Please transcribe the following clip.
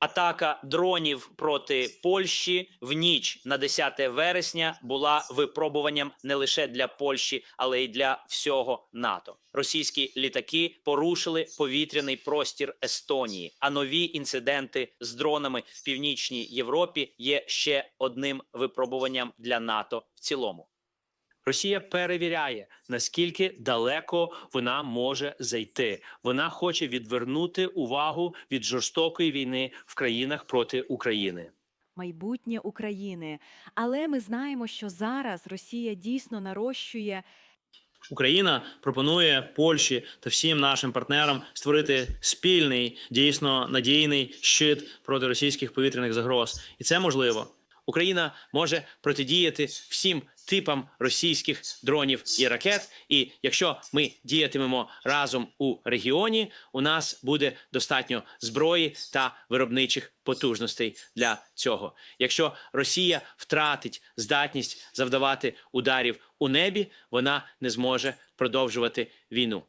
Атака дронів проти Польщі в ніч на 10 вересня була випробуванням не лише для Польщі, але й для всього НАТО. Російські літаки порушили повітряний простір Естонії. А нові інциденти з дронами в північній Європі є ще одним випробуванням для НАТО в цілому. Росія перевіряє, наскільки далеко вона може зайти. Вона хоче відвернути увагу від жорстокої війни в країнах проти України. майбутнє України. Але ми знаємо, що зараз Росія дійсно нарощує Україна пропонує Польщі та всім нашим партнерам створити спільний, дійсно надійний щит проти російських повітряних загроз, і це можливо. Україна може протидіяти всім типам російських дронів і ракет. І якщо ми діятимемо разом у регіоні, у нас буде достатньо зброї та виробничих потужностей для цього. Якщо Росія втратить здатність завдавати ударів у небі, вона не зможе продовжувати війну.